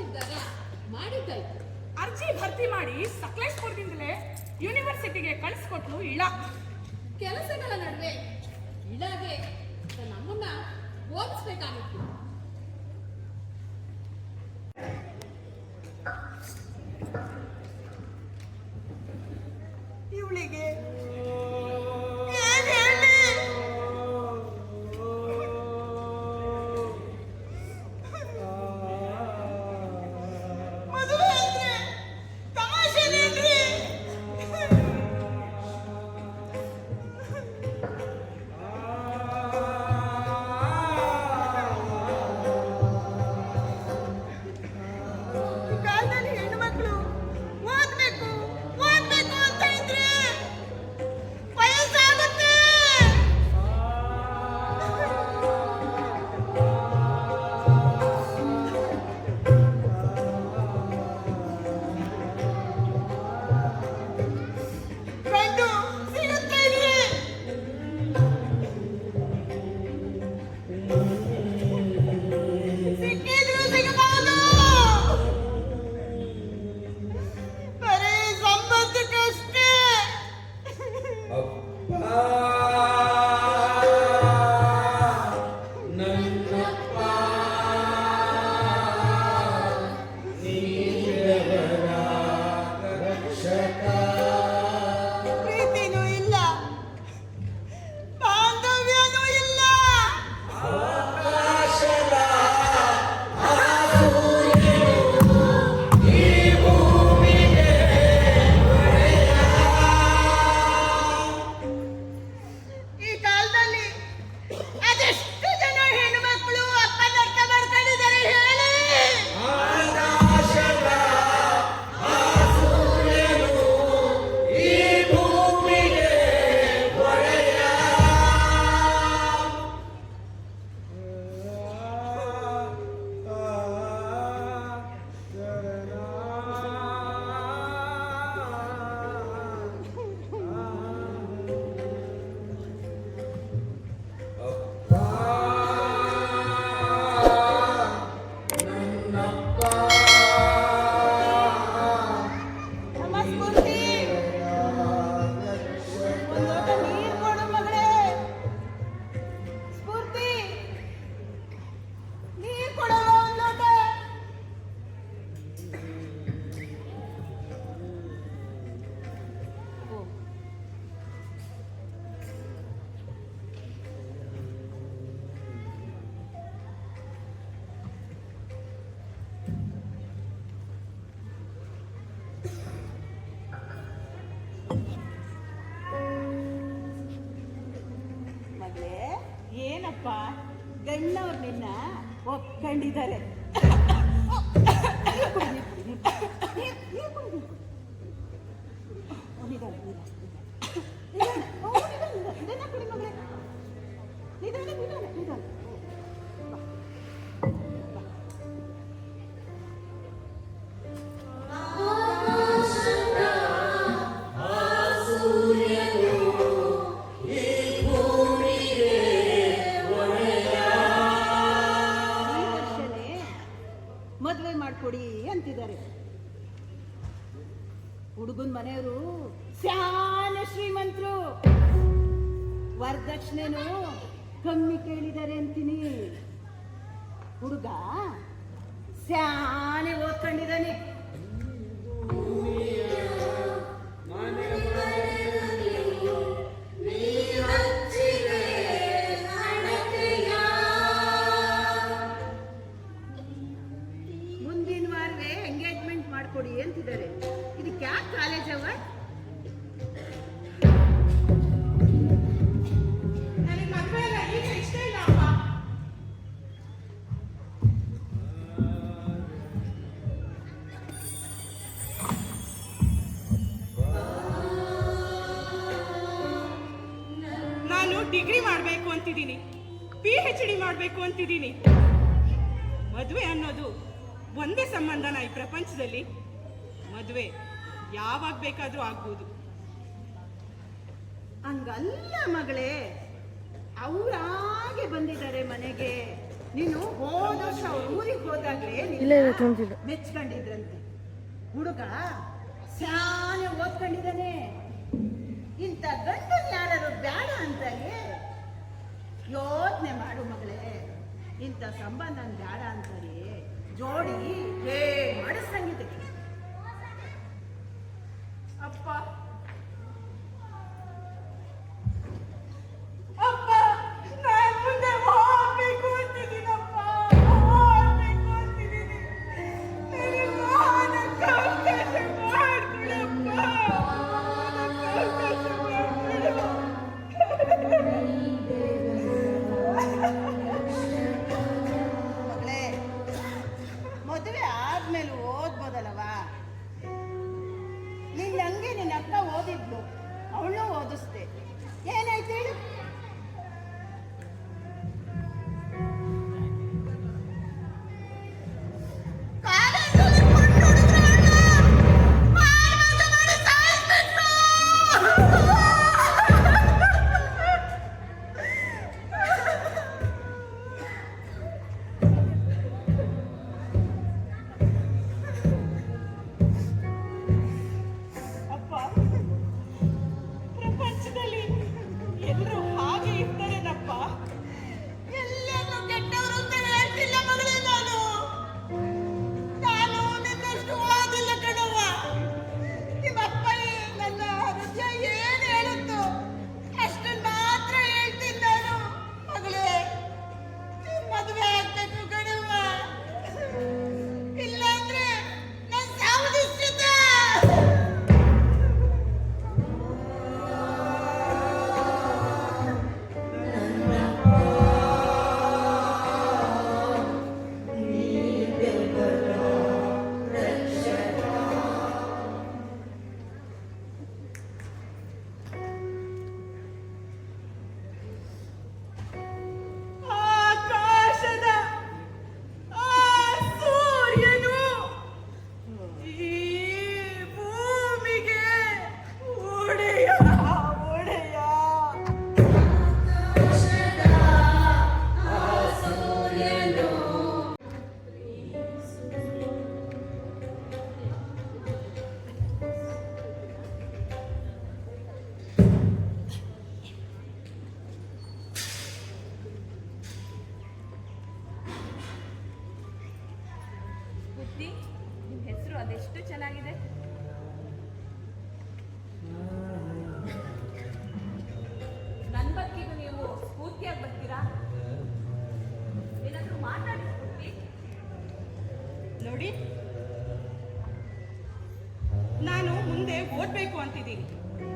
ಮಾಡಿದ್ದಾಯ್ತು. ಅರ್ಜಿ ಭರ್ತಿ ಮಾಡಿ ಸಕಲೇಶ್ಪುರದಿಂದಲೇ ಯೂನಿವರ್ಸಿಟಿಗೆ ಕಳಿಸ್ಕೊಟ್ಲು ಇಳ. ಕೆಲಸಗಳ ನಡುವೆ ಇಳಾಗೆ ನಮ್ಮನ್ನ ಓದಿಸ್ಬೇಕಾಗಿತ್ತು. ಏನಪ್ಪ ಗಣ್ಣವ್ರು ನಿನ್ನ ಒಪ್ಕೊಂಡಿದ್ದಾರೆ ಈ ಡಿಗ್ರಿ ಮಾಡಬೇಕು ಅಂತಿದ್ದೀನಿ. ಪಿ ಹೆಚ್ ಡಿ ಮಾಡಬೇಕು ಅಂತಿದ್ದೀನಿ. ಮದುವೆ ಅನ್ನೋದು ಒಂದೇ ಸಂಬಂಧನ ಈ ಪ್ರಪಂಚದಲ್ಲಿ. ಮದುವೆ ಯಾವಾಗ ಬೇಕಾದರೂ ಆಗ್ಬೋದು. ಹಂಗಲ್ಲ ಮಗಳೇ. ಅವರಾಗೆ ಬಂದಿದ್ದಾರೆ ಮನೆಗೆ. ನೀನು ಹೋದ ವರ್ಷ ಅವ್ರ ಊರಿಗೆ ಹೋದಾಗಲೇ ಮೆಚ್ಕೊಂಡಿದ್ರಂತೆ. ಹುಡುಗ ಸಾಲ ಓದ್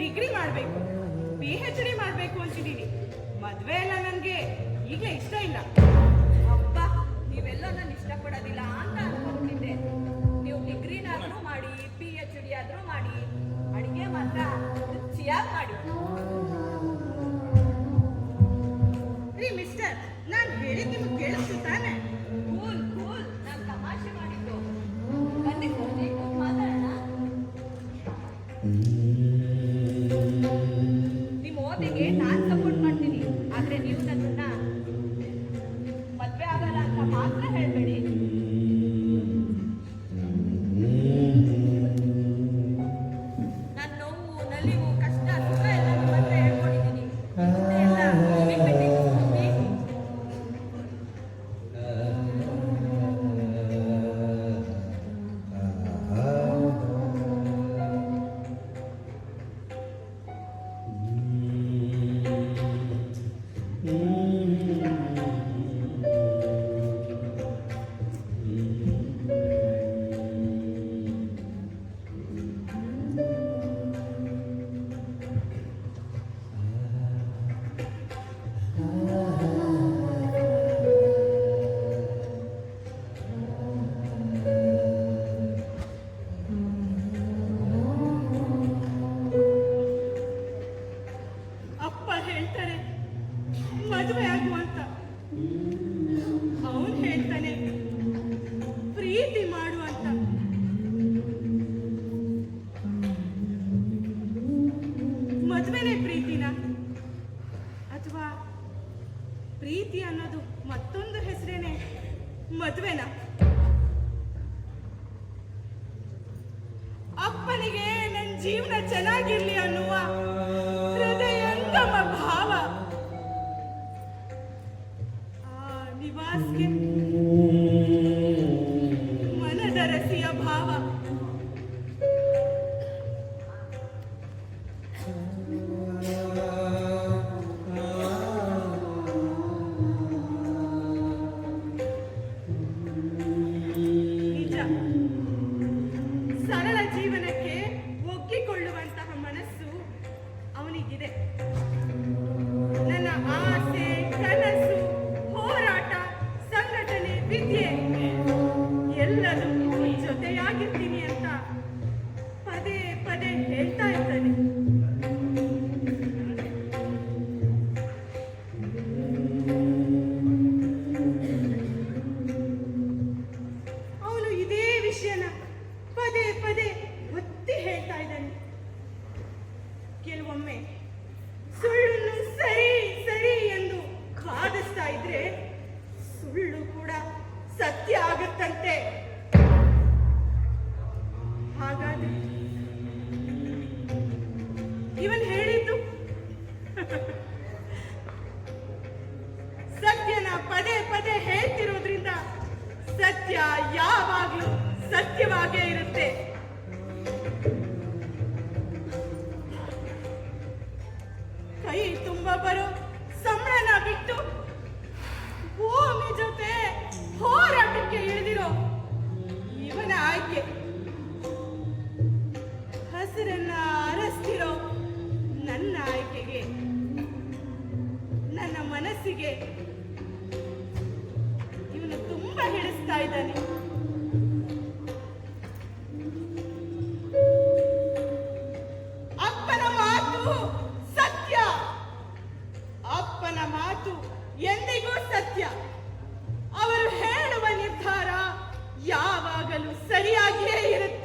ಡಿಗ್ರಿ ಮಾಡಬೇಕು ಪಿ ಹೆಚ್ ಡಿ ಮಾಡಬೇಕು ಅಂತಿದ್ದೀನಿ ಮದುವೆ ಎಲ್ಲ ನನಗೆ ಈಗಲೇ ಇಷ್ಟ ಇಲ್ಲ. ಅಪ್ಪ ನೀವೆಲ್ಲ ನನ್ನ ಇಷ್ಟಪಡೋದಿಲ್ಲ ಅಂತ ಅನ್ಕೊಂಡಿದ್ದೆ ನೀವು ಡಿಗ್ರಿನಾದ್ರೂ ಮಾಡಿ ಪಿ ಎಚ್ ಡಿ ಆದ್ರೂ ಮಾಡಿ, ಅಡಿಗೆ ಮಾತ್ರ ರುಚಿಯಾಗಿ ಮಾಡಿ. Để ghé. ಮದುವೆ ಆಗು ಅಂತ. ಅವನು ಹೇಳ್ತಾನೆ ಪ್ರೀತಿ ಮಾಡು ask Him ಎಂದಿಗೂ ಸತ್ಯ. ಅವರು ಹೇಳುವ ನಿರ್ಧಾರ ಯಾವಾಗಲೂ ಸರಿಯಾಗಿಯೇ ಇರುತ್ತೆ